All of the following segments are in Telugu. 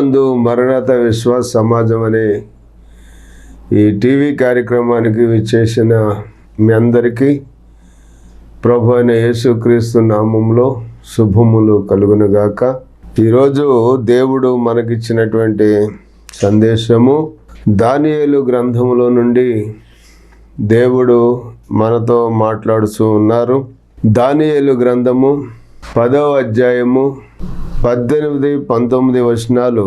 నందు మరణత విశ్వాస సమాజం అనే ఈ టీవీ కార్యక్రమానికి విచ్చేసిన మీ అందరికీ ప్రభు అయిన యేసుక్రీస్తు నామంలో శుభములు కలుగునుగాక. ఈరోజు దేవుడు మనకిచ్చినటువంటి సందేశము దానియేలు గ్రంథములో నుండి దేవుడు మనతో మాట్లాడుతూ ఉన్నారు. దానియేలు గ్రంథము పదవ అధ్యాయము పద్దెనిమిది పంతొమ్మిది వచనాలు.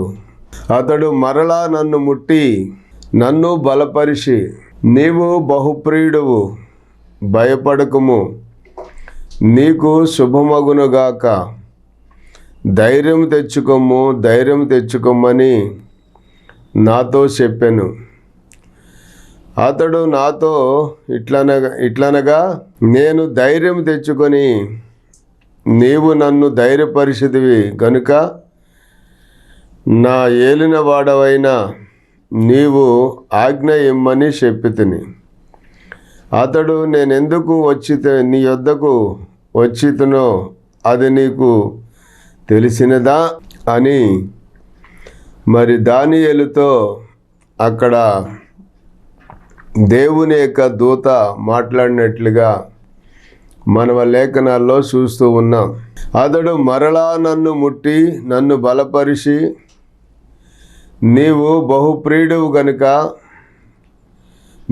అతడు మరలా నన్ను ముట్టి నన్ను బలపరిచి నీవు బహుప్రియుడువు భయపడకుము. నీకు శుభమగునుగాక ధైర్యం తెచ్చుకోము ధైర్యం తెచ్చుకోమని నాతో చెప్పాను. అతడు నాతో ఇట్లనగా ఇట్లనగా నేను ధైర్యం తెచ్చుకొని నీవు నన్ను ధైర్యపరిచితివి గనుక నా ఏలిన వాడవైన నీవు ఆజ్ఞ ఇమ్మని చెప్పి తిని అతడు నేనెందుకు వచ్చి నీ యొద్దకు వచ్చితునో అది నీకు తెలిసినదా అని మరి దానియేలుతో అక్కడ దేవుని యొక్క దూత మాట్లాడినట్లుగా మన లేఖనాల్లో చూస్తూ ఉన్నాం. అతడు మరలా నన్ను ముట్టి నన్ను బలపరిచి నీవు బహుప్రియుడువు గనుక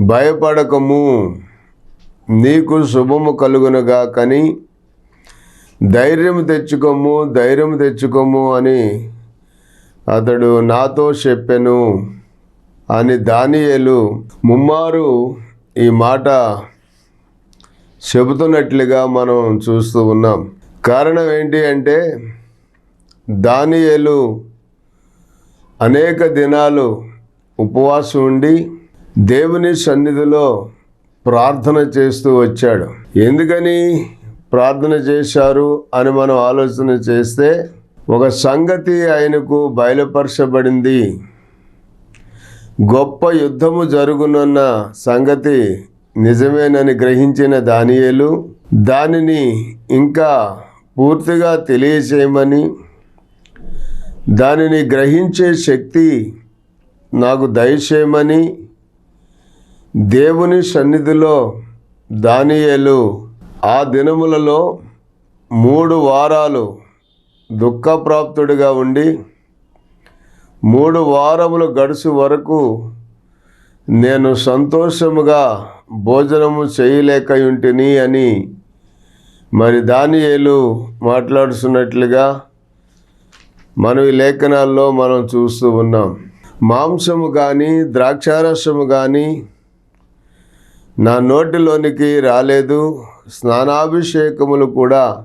భయపడకము. నీకు శుభము కలుగునుగా కని ధైర్యం తెచ్చుకోము ధైర్యం తెచ్చుకోము అని అతడు నాతో చెప్పెను. అని దానియేలు ముమ్మారు ఈ మాట చెబుతున్నట్లుగా మనం చూస్తూ ఉన్నాం. కారణం ఏంటి అంటే దానియలు అనేక దినాలు ఉపవాసం ఉండి దేవుని సన్నిధిలో ప్రార్థన చేస్తూ వచ్చాడు. ఎందుకని ప్రార్థన చేశారు అని మనం ఆలోచన చేస్తే ఒక సంగతి ఆయనకు బయలుపరచబడింది. గొప్ప యుద్ధము జరుగునున్న సంగతి నిజమేనని గ్రహించిన దానియేలు దానిని ఇంకా పూర్తిగా తెలియచేయమని దానిని గ్రహించే శక్తి నాకు దయచేయమని దేవుని సన్నిధిలో దానియేలు ఆ దినములలో మూడు వారాలు దుఃఖప్రాప్తుడిగా ఉండి మూడు వారములు గడుసు వరకు నేను సంతోషముగా భోజనము చేయలేకయుంటిని అని మరి దానియేలు మాట్లాడుతున్నట్లుగా మనం ఈ లేఖనాల్లో మనం చూస్తూ ఉన్నాం. మాంసము కానీ ద్రాక్షారసము కానీ నా నోటిలోనికి రాలేదు. స్నానాభిషేకములు కూడా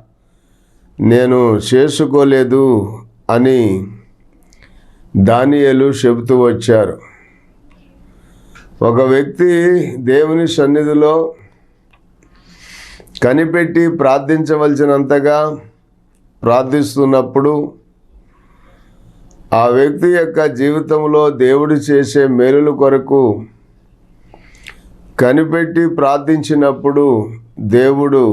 నేను చేసుకోలేదు అని దానియలు చెబుతూ వచ్చారు. ఒక వ్యక్తి దేవుని సన్నిధిలో కనిపెట్టి ప్రార్థించవలసినంతగా ప్రార్థిస్తున్నప్పుడు ఆ వ్యక్తి యొక్క జీవితంలో దేవుడు చేసే మేలుల కొరకు కనిపెట్టి ప్రార్థించినప్పుడు దేవుడు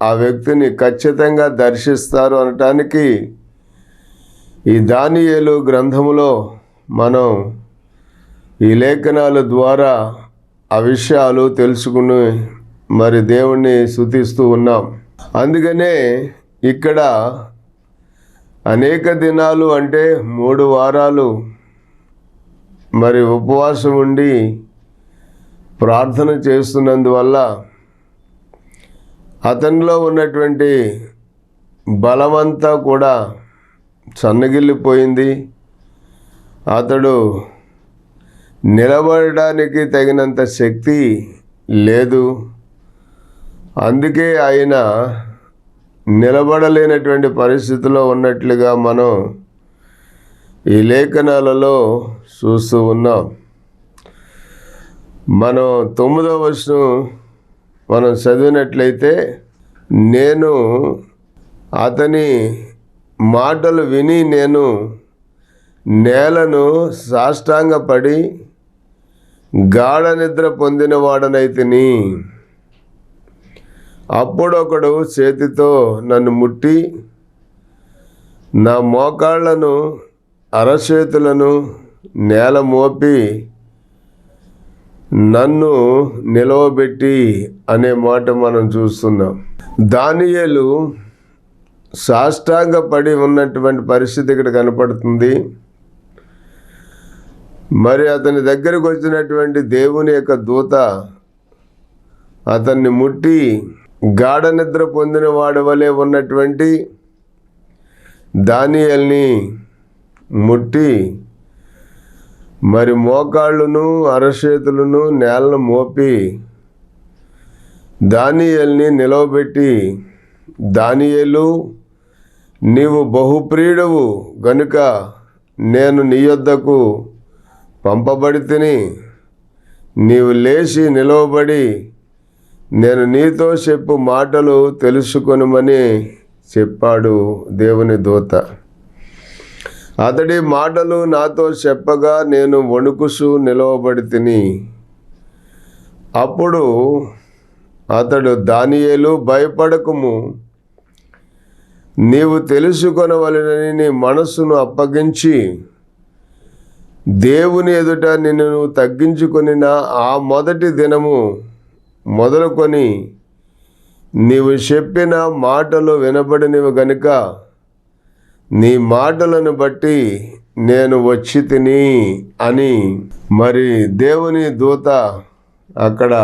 ఆ వ్యక్తిని ఖచ్చితంగా దర్శిస్తారు అనటానికి ఈ దానియేలు గ్రంథములో మనం ఈ లేఖనాల ద్వారా ఆ విషయాలు తెలుసుకుని మరి దేవుణ్ణి శుతిస్తూ ఉన్నాం. అందుకనే ఇక్కడ అనేక దినాలు అంటే మూడు వారాలు మరి ఉపవాసం ఉండి ప్రార్థన చేస్తున్నందువల్ల అతనిలో ఉన్నటువంటి బలమంతా కూడా సన్నగిల్లిపోయింది. అతడు నిలబడడానికి తగినంత శక్తి లేదు. అందుకే ఆయన నిలబడలేనటువంటి పరిస్థితిలో ఉన్నట్లుగా మనం ఈ లేఖనాలలో చూస్తూ ఉన్నాం. మనం తొమ్మిదవ వర్షం మనం చదివినట్లయితే నేను అతని మాటలు విని నేను నేలను సాష్టాంగపడి గాఢ నిద్ర పొందినవాడనైతిని అప్పుడొకడు చేతితో నన్ను ముట్టి నా మోకాళ్ళను అరచేతులను నేల మోపి నన్ను నిలవబెట్టి అనే మాట మనం చూస్తున్నాం. దానియేలు సాష్టాంగపడి ఉన్నటువంటి పరిస్థితి ఇక్కడ కనపడుతుంది. మరి అతని దగ్గరకు వచ్చినటువంటి దేవుని యొక్క దూత అతన్ని ముట్టి గాఢ నిద్ర పొందిన వాడి వలె ఉన్నటువంటి దానియల్ని ముట్టి మరి మోకాళ్ళును అరచేతులను నేలను మోపి దానియల్ని నిలవబెట్టి దానియలు నీవు బహుప్రియుడవు గనుక నేను నీ యొద్దకు పంపబడి తిని నీవు లేచి నిలవబడి నేను నీతో చెప్పు మాటలు తెలుసుకొనుమని చెప్పాడు దేవుని దూత. అతడి మాటలు నాతో చెప్పగా నేను వణుకుసు నిలవబడి తిని అప్పుడు అతడు దానియేలు భయపడకుము. నీవు తెలుసుకొనవలనని నీ మనస్సును అప్పగించి దేవుని ఎదుట నిన్ను నువ్వు తగ్గించుకొనిన ఆ మొదటి దినము మొదలుకొని నీవు చెప్పిన మాటలు వినబడినవి గనుక నీ మాటలను బట్టి నేను వచ్చి తిని అని మరి దేవుని దూత అక్కడ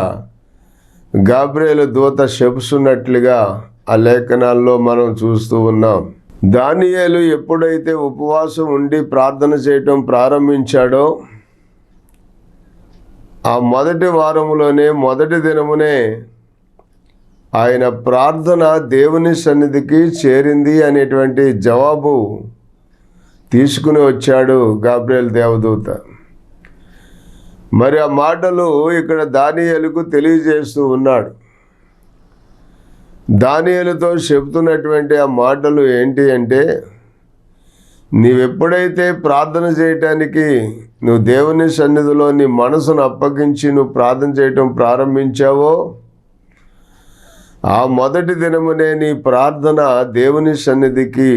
గాబ్రేలు దూత చెబుతున్నట్లుగా ఆ లేఖనాల్లో మనం చూస్తూ ఉన్నాం. దానియేలు ఎప్పుడైతే ఉపవాసం ఉండి ప్రార్థన చేయటం ప్రారంభించాడో ఆ మొదటి వారంలోనే మొదటి దినమునే ఆయన ప్రార్థన దేవుని సన్నిధికి చేరింది అనేటువంటి జవాబు తీసుకుని వచ్చాడు గాబ్రియల్ దేవదూత. మరి ఆ మాటలు ఇక్కడ దానియలకు తెలియజేస్తూ ఉన్నాడు. దానియలతో చెబుతున్నటువంటి ఆ మాటలు ఏంటి అంటే నీవెప్పుడైతే ప్రార్థన చేయటానికి నువ్వు దేవుని సన్నిధిలో నీ మనసును అప్పగించి నువ్వు ప్రార్థన చేయటం ప్రారంభించావో ఆ మొదటి దినమునే నీ ప్రార్థన దేవుని సన్నిధికి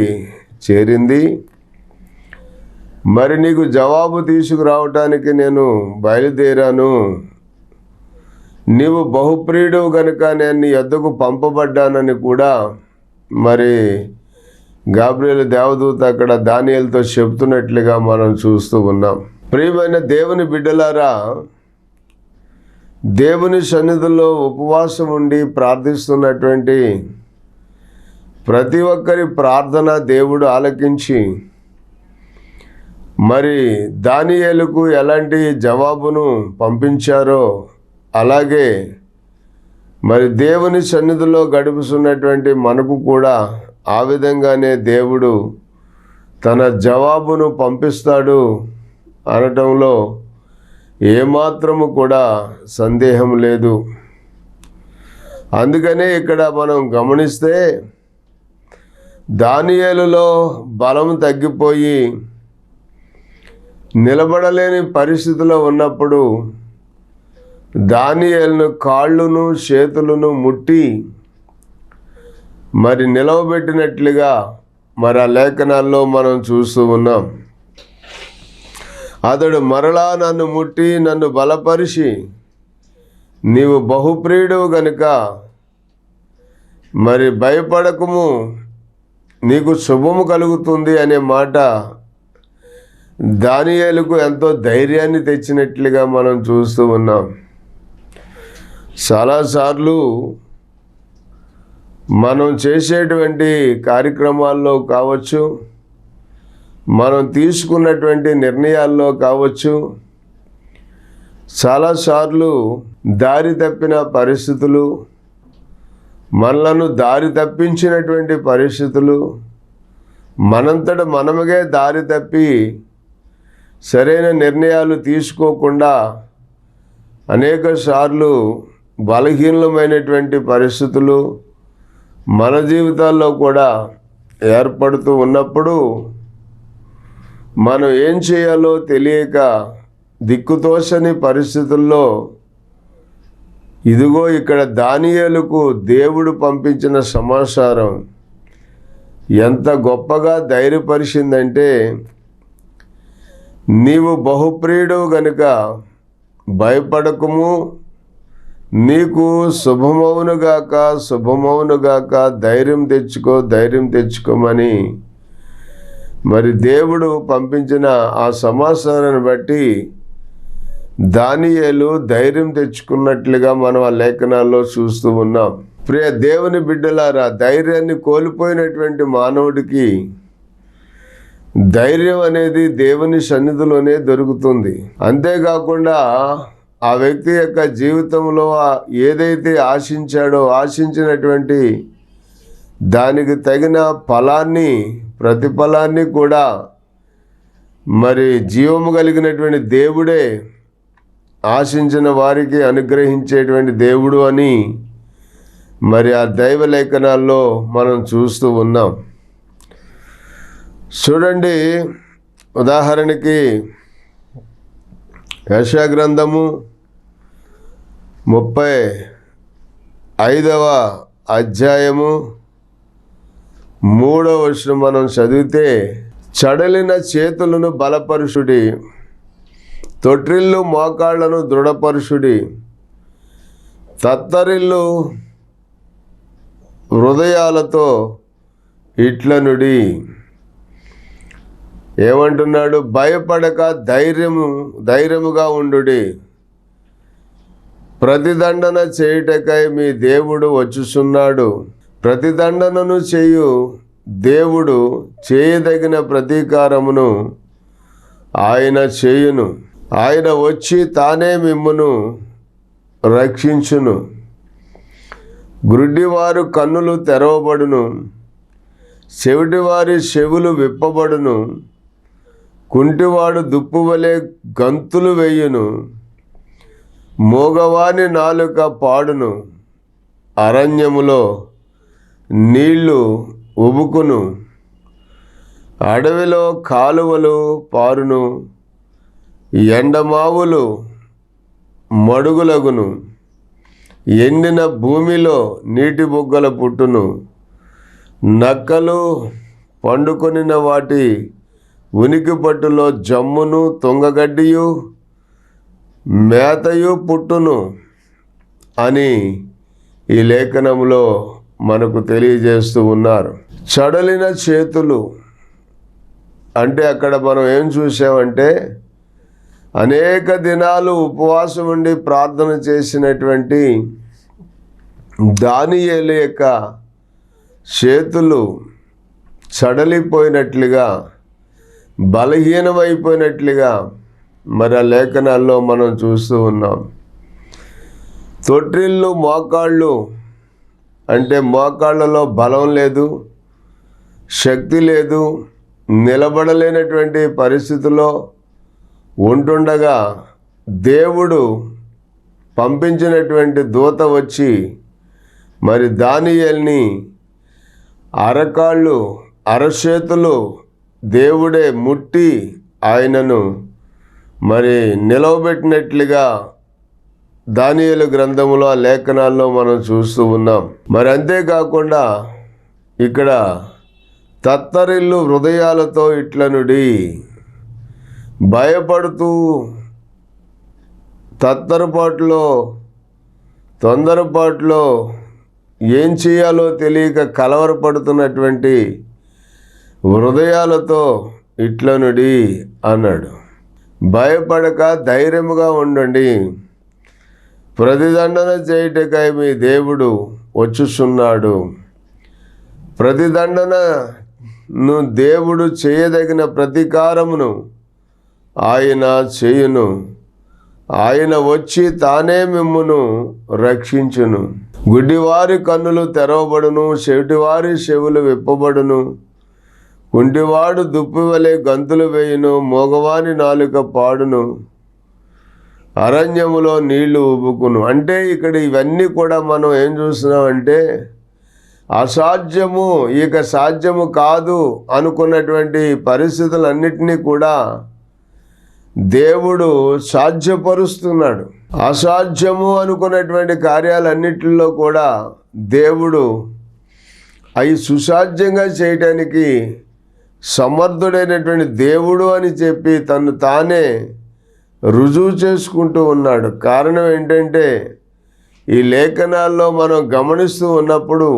చేరింది. మరి నీకు జవాబు తీసుకురావటానికి నేను బయలుదేరాను. నీవు బహుప్రియుడు కనుక నేను నీ ఎద్దకు పంపబడ్డానని కూడా మరి గాబ్రియల్ దేవదూత అక్కడ దానియలతో చెప్తున్నట్లుగా మనం చూస్తూ ఉన్నాం. ప్రియమైన దేవుని బిడ్డలారా దేవుని సన్నిధిలో ఉపవాసం ఉండి ప్రార్థిస్తున్నటువంటి ప్రతి ఒక్కరి ప్రార్థన దేవుడు ఆలకించి మరి దానియేలుకు ఎలాంటి జవాబును పంపించారో అలాగే మరి దేవుని సన్నిధిలో గడుపుతున్నటువంటి మనకు కూడా ఆ విధంగానే దేవుడు తన జవాబును పంపిస్తాడు అనటంలో ఏమాత్రము కూడా సందేహం లేదు. అందుకనే ఇక్కడ మనం గమనిస్తే దానియేలులో బలం తగ్గిపోయి నిలబడలేని పరిస్థితిలో ఉన్నప్పుడు దానియేలును కాళ్ళును చేతులను ముట్టి మరి నిలవబెట్టినట్లుగా మరి ఆ లేఖనాల్లో మనం చూస్తూ ఉన్నాం. అతడు మరలా నన్ను ముట్టి నన్ను బలపరిచి నీవు బహుప్రియుడు గనుక మరి భయపడకము నీకు శుభము కలుగుతుంది అనే మాట దానియేలుకు ఎంతో ధైర్యాన్ని తెచ్చినట్లుగా మనం చూస్తూ ఉన్నాం. చాలాసార్లు మనం చేసేటువంటి కార్యక్రమాల్లో కావచ్చు మనం తీసుకున్నటువంటి నిర్ణయాల్లో కావచ్చు చాలాసార్లు దారి తప్పిన పరిస్థితులు మనలను దారి తప్పించినటువంటి పరిస్థితులు మనంతట మనముగే దారి తప్పి సరైన నిర్ణయాలు తీసుకోకుండా అనేక సార్లు బలహీనమైనటువంటి పరిస్థితులు మన జీవితాల్లో కూడా ఏర్పడుతూ ఉన్నప్పుడు మనం ఏం చేయాలో తెలియక దిక్కుతోసని పరిస్థితుల్లో ఇదిగో ఇక్కడ దానియేలుకు దేవుడు పంపించిన సమాచారం ఎంత గొప్పగా ధైర్యపరిచిందంటే నీవు బహుప్రియుడు గనుక భయపడకము నీకు శుభమవునుగాక శుభమవునుగాక ధైర్యం తెచ్చుకో ధైర్యం తెచ్చుకోమని మరి దేవుడు పంపించిన ఆ సమాచారాన్ని బట్టి దానియేలు ధైర్యం తెచ్చుకున్నట్లుగా మనం ఆ లేఖనాల్లో చూస్తూ ఉన్నాం. ప్రియ దేవుని బిడ్డలారా ధైర్యాన్ని కోల్పోయినటువంటి మానవుడికి ధైర్యం అనేది దేవుని సన్నిధిలోనే దొరుకుతుంది. అంతేకాకుండా ఆ వ్యక్తి యొక్క జీవితంలో ఏదైతే ఆశించాడో ఆశించినటువంటి దానికి తగిన ఫలాన్ని ప్రతిఫలాన్ని కూడా మరి జీవము కలిగినటువంటి దేవుడే ఆశించిన వారికి అనుగ్రహించేటువంటి దేవుడు అని మరి ఆ దైవ లేఖనాల్లో మనం చూస్తూ ఉన్నాం. చూడండి ఉదాహరణకి యశా గ్రంథము ముప్పై ఐదవ అధ్యాయము మూడవ వర్షం మనం చదివితే చడలిన చేతులను బలపరుషుడి తొట్రిల్లు మోకాళ్ళను దృఢపరుషుడి తత్తరిల్లు హృదయాలతో ఇట్లనుడి. ఏమంటున్నాడు? భయపడక ధైర్యము ధైర్యముగా ఉండుడి. ప్రతిదండన చేయుటకై మీ దేవుడు వచ్చుచున్నాడు. ప్రతిదండనను చేయు దేవుడు చేయదగిన ప్రతీకారమును ఆయన చేయును. ఆయన వచ్చి తానే మిమ్మును రక్షించును. గ్రుడ్డివారు కన్నులు తెరవబడును. చెవిటివారి చెవులు విప్పబడును. కుంటివాడు దుప్పువలే గంతులు వేయును. మోగవాని నాలుక పాడును. అరణ్యములో నీళ్ళు ఉబుకును. అడవిలో కాలువలు పారును. ఎండమావులు మడుగులగును. ఎండిన భూమిలో నీటి బుగ్గల పుట్టును. నక్కలు పండుకొనిన వాటి ఉనికి పట్టులో జమ్మును తొంగగడ్డియు. మేతయు పుట్టును అని ఈ లేఖనంలో మనకు తెలియజేస్తూ ఉన్నారు. చడలిన చేతులు అంటే అక్కడ మనం ఏం చూసామంటే అనేక దినాలు ఉపవాసం ఉండి ప్రార్థన చేసినటువంటి దానియేలు యొక్క చేతులు చడలిపోయినట్లుగా బలహీనమైపోయినట్లుగా మరి ఆ లేఖనాల్లో మనం చూస్తూ ఉన్నాం. తొట్టిళ్ళు మోకాళ్ళు అంటే మోకాళ్ళలో బలం లేదు శక్తి లేదు నిలబడలేనటువంటి పరిస్థితిలో ఉంటుండగా దేవుడు పంపించినటువంటి దూత వచ్చి మరి దానియల్ని అరకాళ్ళు అరచేతులు దేవుడే ముట్టి ఆయనను మరి నిలవబెట్టినట్లుగా దానియలు గ్రంథములో ఆ లేఖనాల్లో మనం చూస్తూ ఉన్నాం. మరి అంతేకాకుండా ఇక్కడ తత్తరిల్లు హృదయాలతో ఇట్లనుడి భయపడుతూ తత్తరపాటులో తొందరపాటులో ఏం చేయాలో తెలియక కలవరపడుతున్నటువంటి హృదయాలతో ఇట్లనుడి అన్నాడు. భయపడక ధైర్యముగా ఉండండి. ప్రతిదండన చేయుటకై మీ దేవుడు వచ్చుచున్నాడు. ప్రతిదండనను దేవుడు చేయదగిన ప్రతీకారమును ఆయన చేయును. ఆయన వచ్చి తానే మిమ్మును రక్షించును. గుడ్డివారి కన్నులు తెరవబడును చెవిటివారి చెవులు విప్పబడును. కుంటివాడు దుప్పివలే గంతులు వేయును మోగవాని నాలుక పాడును అరణ్యములో నీళ్ళు ఉబ్బుకును అంటే ఇక్కడ ఇవన్నీ కూడా మనం ఏం చూస్తున్నామంటే అసాధ్యము ఇక సాధ్యము కాదు అనుకున్నటువంటి పరిస్థితులన్నిటినీ కూడా దేవుడు సాధ్యపరుస్తున్నాడు. అసాధ్యము అనుకున్నటువంటి కార్యాలన్నిటిలో కూడా దేవుడు అవి సుసాధ్యంగా చేయటానికి సమర్థుడైనటువంటి దేవుడు అని చెప్పి తను తానే రుజువు చేసుకుంటూ ఉన్నాడు. కారణం ఏంటంటే ఈ లేఖనాల్లో మనం గమనిస్తూ ఉన్నప్పుడు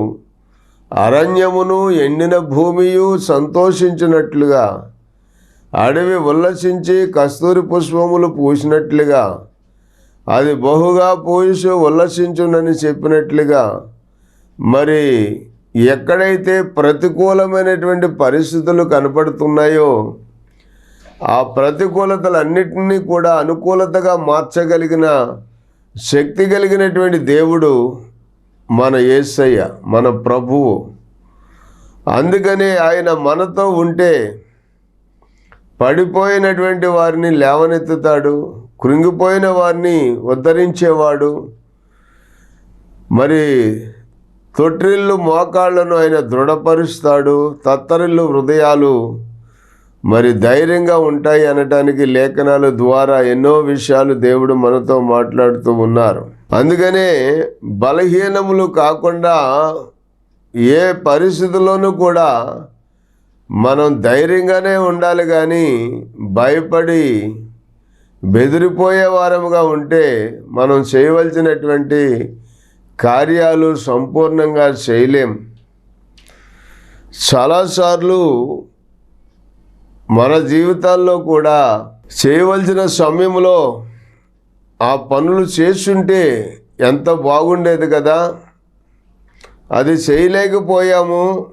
అరణ్యమును ఎండిన భూమియు సంతోషించినట్లుగా అడవి ఉల్లసించి కస్తూరి పుష్పములు పూసినట్లుగా అది బహుగా పూసి ఉల్లసించునని చెప్పినట్లుగా మరి ఎక్కడైతే ప్రతికూలమైనటువంటి పరిస్థితులు కనపడుతున్నాయో ఆ ప్రతికూలతలన్నిటినీ కూడా అనుకూలతగా మార్చగలిగిన శక్తి కలిగినటువంటి దేవుడు మన యేసయ్య మన ప్రభువు. అందుకని ఆయన మనతో ఉంటే పడిపోయినటువంటి వారిని లేవనెత్తుతాడు కృంగిపోయిన వారిని ఉద్ధరించేవాడు. మరి తొట్టిల్లు మోకాళ్ళను ఆయన దృఢపరుస్తాడు తత్తరిల్లు హృదయాలు మరి ధైర్యంగా ఉంటాయి అనటానికి లేఖనాల ద్వారా ఎన్నో విషయాలు దేవుడు మనతో మాట్లాడుతూ ఉన్నారు. అందుకనే బలహీనములు కాకుండా ఏ పరిస్థితుల్లోనూ కూడా మనం ధైర్యంగానే ఉండాలి కానీ భయపడి బెదిరిపోయే వారముగా ఉంటే మనం చేయవలసినటువంటి కార్యాలు సంపూర్ణంగా చేయలేం. చాలాసార్లు మన జీవితాల్లో కూడా చేయవలసిన సమయంలో ఆ పనులు చేస్తుంటే ఎంత బాగుండేది కదా. అది చేయలేకపోయాము.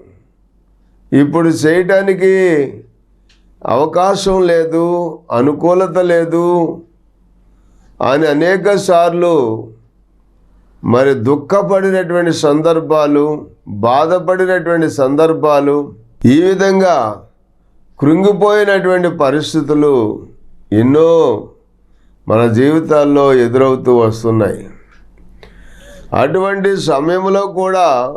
ఇప్పుడు చేయటానికి అవకాశం లేదు అనుకూలత లేదు అని అనేక సార్లు మరి దుఃఖపడినటువంటి సందర్భాలు బాధపడినటువంటి సందర్భాలు ఈ విధంగా కృంగిపోయినటువంటి పరిస్థితులు ఎన్నో మన జీవితాల్లో ఎదురవుతూ వస్తున్నాయి. అటువంటి సమయంలో కూడా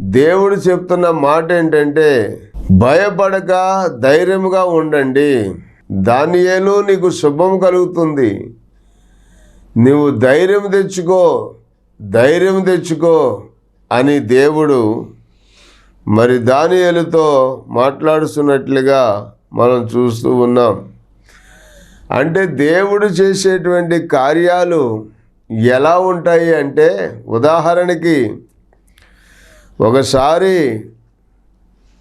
దేవుడు చెప్తున్న మాట ఏంటంటే భయపడక ధైర్యముగా ఉండండి. దానియేలు నీకు శుభం కలుగుతుంది. నువ్వు ధైర్యం తెచ్చుకో ధైర్యం తెచ్చుకో అని దేవుడు మరి దానియలతో మాట్లాడుతున్నట్లుగా మనం చూస్తూ ఉన్నాం. అంటే దేవుడు చేసేటువంటి కార్యాలు ఎలా ఉంటాయి అంటే ఉదాహరణకి ఒకసారి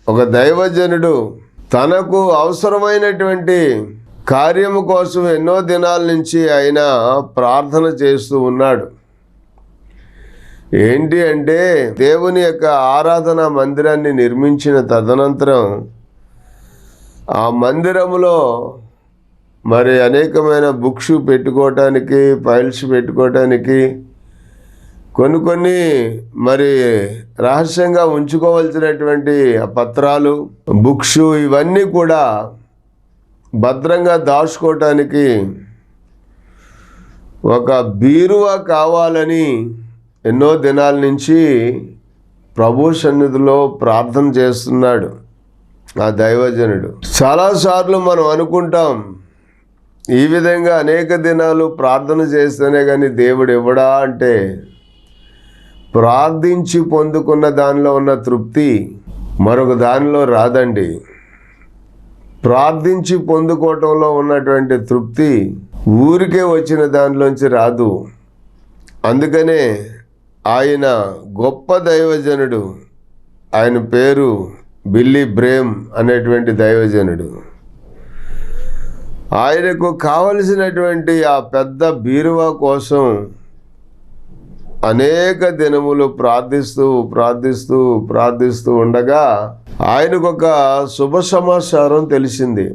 ఒక దైవజనుడు తనకు అవసరమైనటువంటి కార్యము కోసం ఎన్నో దినాల నుంచి ఆయన ప్రార్థన చేస్తూ ఉన్నాడు. ఏంటి అంటే దేవుని యొక్క ఆరాధన మందిరాన్ని నిర్మించిన తదనంతరం ఆ మందిరంలో మరి అనేకమైన బుక్స్ పెట్టుకోవటానికి ఫైల్స్ పెట్టుకోవటానికి కొన్ని కొన్ని మరి రహస్యంగా ఉంచుకోవలసినటువంటి పత్రాలు బుక్స్ ఇవన్నీ కూడా భద్రంగా దాచుకోవటానికి ఒక బీరువా కావాలని ఎన్నో దినాల నుంచి ప్రభు సన్నిధిలో ప్రార్థన చేస్తున్నాడు ఆ దైవజనుడు. చాలాసార్లు మనం అనుకుంటాం ఈ విధంగా అనేక దినాలు ప్రార్థన చేస్తేనే కానీ దేవుడు ఇవ్వడా అంటే ప్రార్థించి పొందుకున్న దానిలో ఉన్న తృప్తి మరొక దానిలో రాదండి. ప్రార్థించి పొందుకోవటంలో ఉన్నటువంటి తృప్తి ఊరికే వచ్చిన దానిలోంచి రాదు. అందుకనే ఆయన గొప్ప దైవజనుడు. ఆయన పేరు బిల్లీ బ్రేమ్ అనేటువంటి దైవజనుడు. ఆయనకు కావలసినటువంటి ఆ పెద్ద బీరువా కోసం అనేక దినములు ప్రార్థిస్తూ ప్రార్థిస్తూ ప్రార్థిస్తూ ఉండగా ఆయనకు ఒక శుభ సమాచారం తెలిసింది.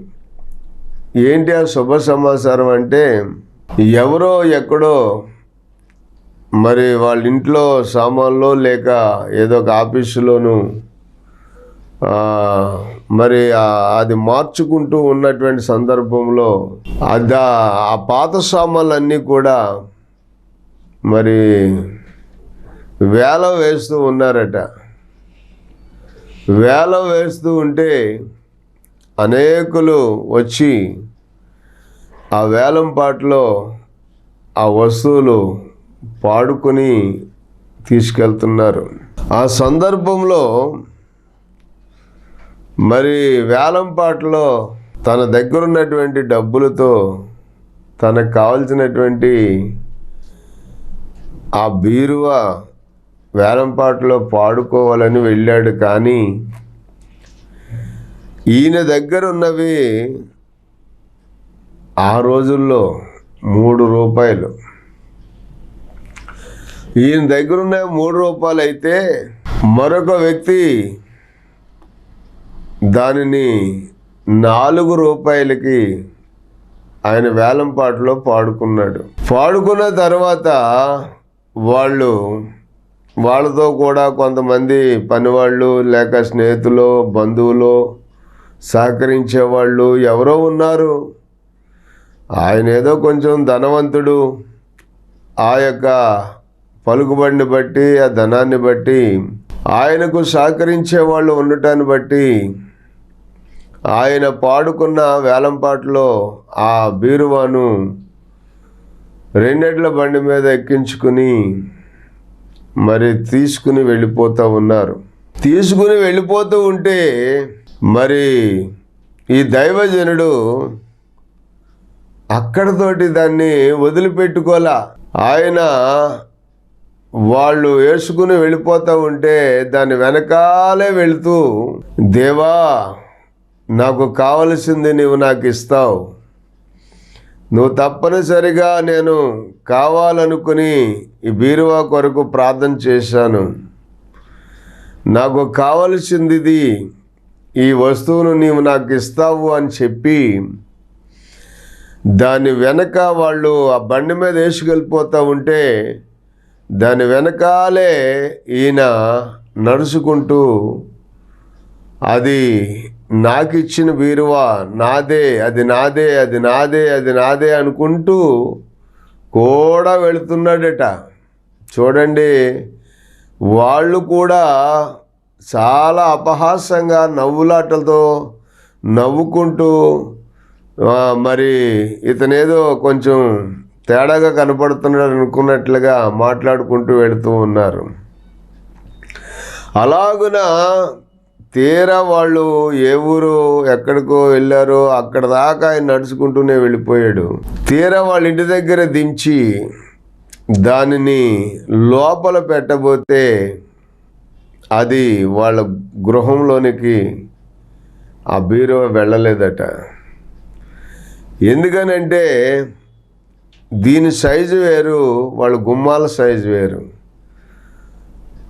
ఏంటి ఆ శుభ సమాచారం అంటే ఎవరో ఎక్కడో మరి వాళ్ళ ఇంట్లో సామాన్లో లేక ఏదో ఒక ఆఫీసులోను మరి అది మార్చుకుంటూ ఉన్నటువంటి సందర్భంలో అది ఆ- ఆ పాత సామాన్లన్నీ కూడా మరి వేల వేస్తూ ఉన్నారట. వేల వేస్తూ ఉంటే అనేకులు వచ్చి ఆ వేలం పాటలో ఆ వస్తువులు పాడుకొని తీసుకెళ్తున్నారు. ఆ సందర్భంలో మరి వేలంపాటలో తన దగ్గర ఉన్నటువంటి డబ్బులతో తనకు కావలసినటువంటి ఆ బీరువా వేలంపాటలో పాడుకోవాలని వెళ్ళాడు కానీ ఈయన దగ్గర ఉన్నవి ఆ రోజుల్లో మూడు రూపాయలు. ఈయన దగ్గరున్న మూడు రూపాయలు అయితే మరొక వ్యక్తి దానిని నాలుగు రూపాయలకి ఆయన వేలంపాటలో పాడుకున్నాడు. పాడుకున్న తర్వాత వాళ్ళు వాళ్ళతో కూడా కొంతమంది పనివాళ్ళు లేక స్నేహితులు బంధువులు సహకరించే వాళ్ళు ఎవరో ఉన్నారు. ఆయన ఏదో కొంచెం ధనవంతుడు. ఆ యొక్క పలుకుబడిని బట్టి ఆ ధనాన్ని బట్టి ఆయనకు సహకరించే వాళ్ళు ఉండటాన్ని బట్టి ఆయన పాడుకున్న వేలంపాటలో ఆ బీరువాను రెండెడ్ల బండి మీద ఎక్కించుకుని మరి తీసుకుని వెళ్ళిపోతూ ఉన్నారు. తీసుకుని వెళ్ళిపోతూ ఉంటే మరి ఈ దైవజనుడు అక్కడతోటి దాన్ని వదిలిపెట్టుకోలా. ఆయన వాళ్ళు వేసుకుని వెళ్ళిపోతూ ఉంటే దాని వెనకాలే వెళుతూ దేవా నాకు కావలసింది నీవు నాకు ఇస్తావు. నువ్వు తప్పనిసరిగా నేను కావాలనుకుని ఈ బీరువా కొరకు ప్రార్థన చేశాను. నాకు కావలసింది ఇది ఈ వస్తువును నీవు నాకు ఇస్తావు అని చెప్పి దాని వెనక వాళ్ళు ఆ బండి మీద వేసుకెళ్ళిపోతూ ఉంటే దాని వెనకాలే ఈయన నడుచుకుంటూ అది నాకు ఇచ్చిన బీరువా? నాదే అది నాదే అది నాదే అది నాదే అనుకుంటూ కూడా వెళుతున్నాడట. చూడండి వాళ్ళు కూడా చాలా అపహాస్యంగా నవ్వులాటలతో నవ్వుకుంటూ మరి ఇతనేదో కొంచెం తేడాగా కనపడుతున్నాడు అనుకున్నట్లుగా మాట్లాడుకుంటూ వెళుతూ ఉన్నారు. అలాగున తీరా వాళ్ళు ఏ ఊరు ఎక్కడికో వెళ్ళారో అక్కడ దాకా ఆయన నడుచుకుంటూనే వెళ్ళిపోయాడు. తీరా వాళ్ళ ఇంటి దగ్గర దించి దానిని లోపల పెట్టబోతే అది వాళ్ళ గృహంలోనికి ఆ బీరువా వెళ్ళలేదట. ఎందుకనంటే దీని సైజు వేరు వాళ్ళ గుమ్మాల సైజు వేరు.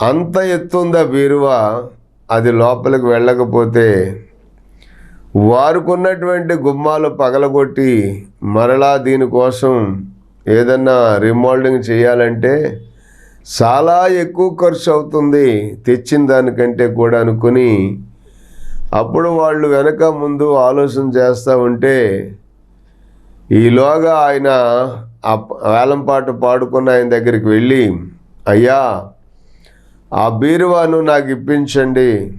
అంత ఎత్తుందా బీరువా? అది లోపలికి వెళ్ళకపోతే వారుకున్నటువంటి గుమ్మాలు పగలగొట్టి మరలా దీనికోసం ఏదన్నా రిమోల్డింగ్ చేయాలంటే చాలా ఎక్కువ ఖర్చు అవుతుంది తెచ్చిన దానికంటే కూడా అనుకుని అప్పుడు వాళ్ళు వెనక ముందు ఆలోచన చేస్తూ ఉంటే ఈలోగా ఆయన ఆ వేలంపాట పాడుకున్న ఆయన దగ్గరికి వెళ్ళి అయ్యా ఆ బీరువాను నాకు ఇప్పించండి.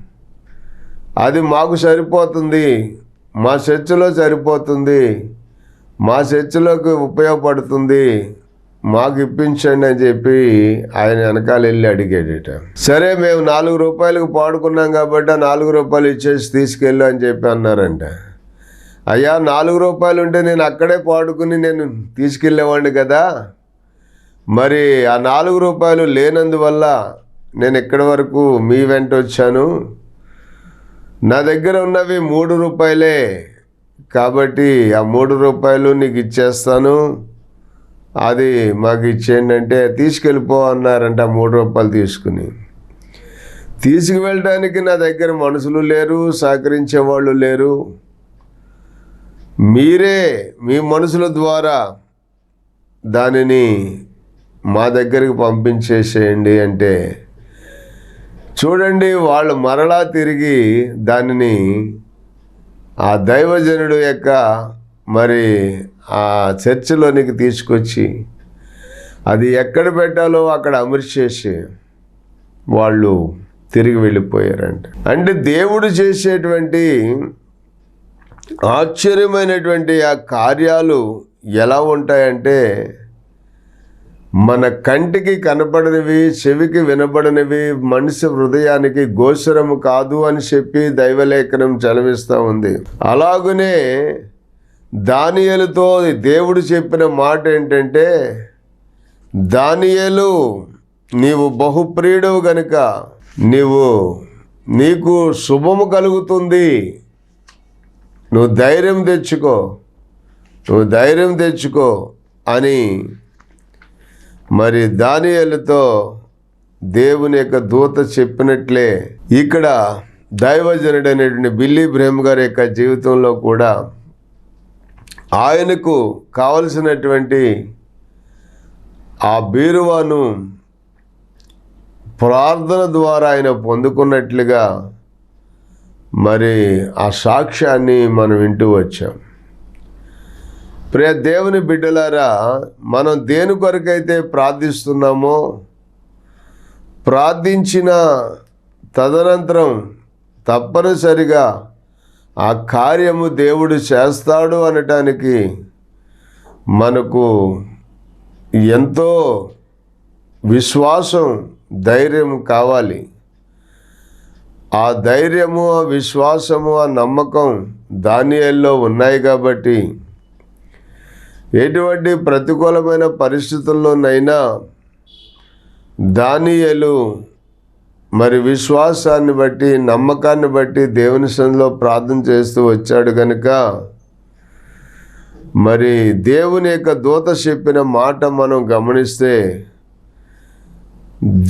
అది మాకు సరిపోతుంది. మా చర్చిలో సరిపోతుంది. మా చర్చిలోకి ఉపయోగపడుతుంది. మాకు ఇప్పించండి అని చెప్పి ఆయన వెనకాల వెళ్ళి అడిగాడట. సరే మేము నాలుగు రూపాయలకు పాడుకున్నాం కాబట్టి నాలుగు రూపాయలు ఇచ్చేసి తీసుకెళ్ళు అని చెప్పి అన్నారంట. అయ్యా నాలుగు రూపాయలు ఉంటే నేను అక్కడే పాడుకుని నేను తీసుకెళ్ళేవాడిని కదా. మరి ఆ నాలుగు రూపాయలు లేనందువల్ల నేను ఎక్కడి వరకు మీ వెంట వచ్చాను? నా దగ్గర ఉన్నవి మూడు రూపాయలే. కాబట్టి ఆ మూడు రూపాయలు నీకు ఇచ్చేస్తాను. అది మాకు ఇచ్చేయండి అంటే తీసుకెళ్ళిపో అన్నారంట మూడు రూపాయలు తీసుకుని. తీసుకువెళ్ళడానికి నా దగ్గర మనుషులు లేరు సహకరించే వాళ్ళు లేరు. మీరే మీ మనుషుల ద్వారా దానిని మా దగ్గరికి పంపించేసేయండి అంటే చూడండి వాళ్ళు మరలా తిరిగి దానిని ఆ దైవజనుడు యొక్క మరి ఆ చర్చిలోనికి తీసుకొచ్చి అది ఎక్కడ పెట్టాలో అక్కడ అమర్చేసి వాళ్ళు తిరిగి వెళ్ళిపోయారంట. అంటే దేవుడు చేసేటువంటి ఆశ్చర్యమైనటువంటి ఆ కార్యాలు ఎలా ఉంటాయంటే మన కంటికి కనపడనివి చెవికి వినబడనివి మనిషి హృదయానికి గోచరము కాదు అని చెప్పి దైవలేఖనం చలవిస్తూ ఉంది. అలాగనే దానియలుతో దేవుడు చెప్పిన మాట ఏంటంటే దానియలు నీవు బహుప్రియుడవు గనుక నీవు నీకు శుభము కలుగుతుంది. నువ్వు ధైర్యం తెచ్చుకో నువ్వు ధైర్యం తెచ్చుకో అని మరి దానియలతో దేవుని యొక్క దూత చెప్పినట్లే ఇక్కడ దైవజనుడైనటువంటి బిల్లీ బ్రహ్మ గారి యొక్క జీవితంలో కూడా ఆయనకు కావలసినటువంటి ఆ బీరువాను ప్రార్థన ద్వారా ఆయన పొందుకున్నట్లుగా మరి ఆ సాక్ష్యాన్ని మనం వింటూ వచ్చాం. ప్రియ దేవుని బిడ్డలారా మనం దేని కొరకైతే ప్రార్థిస్తున్నామో ప్రార్థించిన తదనంతరం తప్పనిసరిగా ఆ కార్యము దేవుడు చేస్తాడు అనటానికి మనకు ఎంతో విశ్వాసం ధైర్యం కావాలి. ఆ ధైర్యము ఆ విశ్వాసము ఆ నమ్మకం దానియల్లో ఉన్నాయి కాబట్టి ఎటువంటి ప్రతికూలమైన పరిస్థితుల్లోనైనా దానియలు మరి విశ్వాసాన్ని బట్టి నమ్మకాన్ని బట్టి దేవుని సన్నిలో ప్రార్థన చేస్తూ వచ్చాడు కనుక మరి దేవుని యొక్క దూత చెప్పిన మాట మనం గమనిస్తే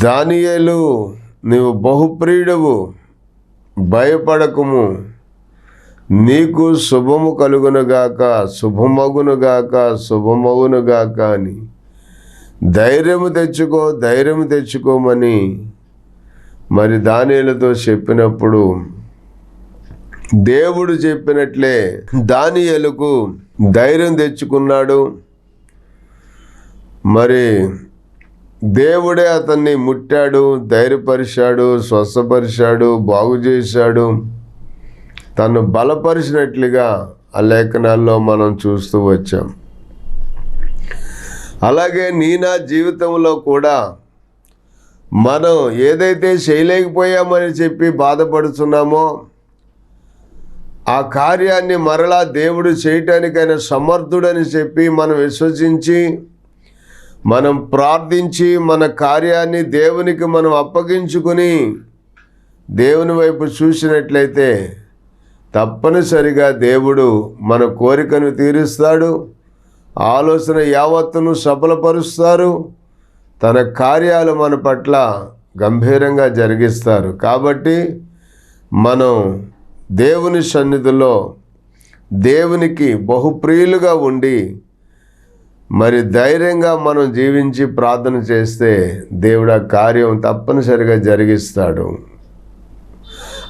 దానియేలు నీవు బహుప్రియుడవు భయపడకము నీకు శుభము కలుగునుగాక శుభమగునుగాక శుభమగునుగాక అని. ధైర్యము తెచ్చుకో ధైర్యము తెచ్చుకోమని మరి దానిలతో చెప్పినప్పుడు దేవుడు చెప్పినట్లే దానియలకు ధైర్యం తెచ్చుకున్నాడు. మరి దేవుడే అతన్ని ముట్టాడు ధైర్యపరిచాడు స్వస్థపరిచాడు బాగు చేశాడు తను బలపరిచినట్లుగా ఆ లేఖనాల్లో మనం చూస్తూ వచ్చాం. అలాగే నీ నా జీవితంలో కూడా మనం ఏదైతే చేయలేకపోయామని చెప్పి బాధపడుతున్నామో ఆ కార్యాన్ని మరలా దేవుడు చేయటానికైనా సమర్థుడని చెప్పి మనం విశ్వసించి మనం ప్రార్థించి మన కార్యాన్ని దేవునికి మనం అప్పగించుకుని దేవుని వైపు చూసినట్లయితే తప్పనిసరిగా దేవుడు మన కోరికను తీరుస్తాడు ఆలోచన యావత్తును సఫలపరుస్తారు తన కార్యాలు మన పట్ల గంభీరంగా జరిగిస్తారు. కాబట్టి మనం దేవుని సన్నిధిలో దేవునికి బహుప్రియులుగా ఉండి మరి ధైర్యంగా మనం జీవించి ప్రార్థన చేస్తే దేవుడు ఆ కార్యం తప్పనిసరిగా జరిగిస్తాడు.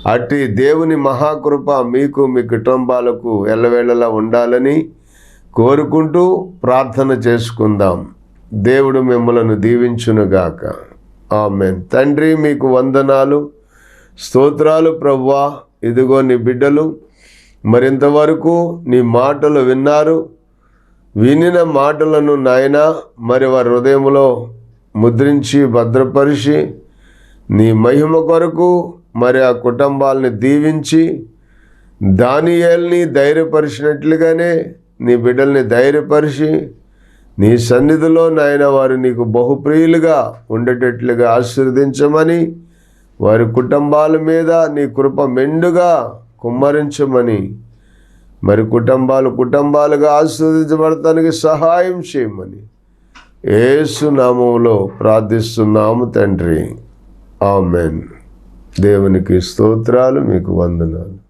అట్టి దేవుని మహాకృప మీకు మీ కుటుంబాలకు ఎల్లవేళలా ఉండాలని కోరుకుంటూ ప్రార్థన చేసుకుందాం. దేవుడు మిమ్మలను దీవించునుగాక. ఆమె తండ్రి మీకు వందనాలు స్తోత్రాలు ప్రవ్వా. ఇదిగో నీ బిడ్డలు మరింతవరకు నీ మాటలు విన్నారు. వినిన మాటలను నాయన మరి వారి హృదయంలో ముద్రించి భద్రపరిచి నీ మహిమ కొరకు మరి ఆ కుటుంబాలని దీవించి దానియేల్ని ధైర్యపరిచినట్లుగానే నీ బిడ్డల్ని ధైర్యపరిచి నీ సన్నిధిలో నాయన వారు నీకు బహుప్రియులుగా ఉండేటట్లుగా ఆశీర్వదించమని వారి కుటుంబాల మీద నీ కృప మెండుగా కుమ్మరించమని మరి కుటుంబాలు కుటుంబాలుగా ఆశీర్వదించబడటానికి సహాయం చేయమని ఏసునామంలో ప్రార్థిస్తున్నాము తండ్రి. ఆమెన్. దేవునికి స్తోత్రాలు మీకు వందనాలు.